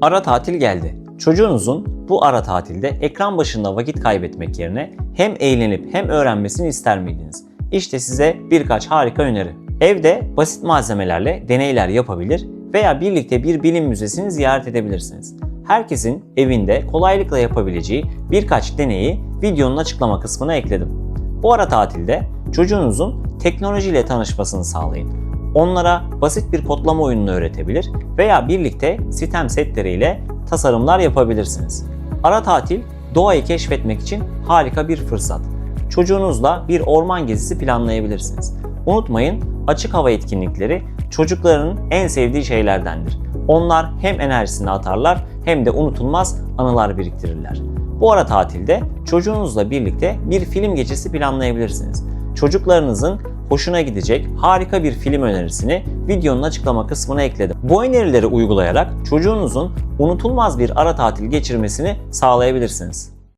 Ara tatil geldi. Çocuğunuzun bu ara tatilde ekran başında vakit kaybetmek yerine hem eğlenip hem öğrenmesini ister miydiniz? İşte size birkaç harika öneri. Evde basit malzemelerle deneyler yapabilir veya birlikte bir bilim müzesini ziyaret edebilirsiniz. Herkesin evinde kolaylıkla yapabileceği birkaç deneyi videonun açıklama kısmına ekledim. Bu ara tatilde çocuğunuzun teknolojiyle tanışmasını sağlayın. Onlara basit bir kodlama oyununu öğretebilir veya birlikte sistem setleriyle tasarımlar yapabilirsiniz. Ara tatil doğayı keşfetmek için harika bir fırsat. Çocuğunuzla bir orman gezisi planlayabilirsiniz. Unutmayın açık hava etkinlikleri çocukların en sevdiği şeylerdendir. Onlar hem enerjisini atarlar hem de unutulmaz anılar biriktirirler. Bu ara tatilde çocuğunuzla birlikte bir film gecesi planlayabilirsiniz. Çocuklarınızın hoşuna gidecek harika bir film önerisini videonun açıklama kısmına ekledim. Bu önerileri uygulayarak çocuğunuzun unutulmaz bir ara tatil geçirmesini sağlayabilirsiniz.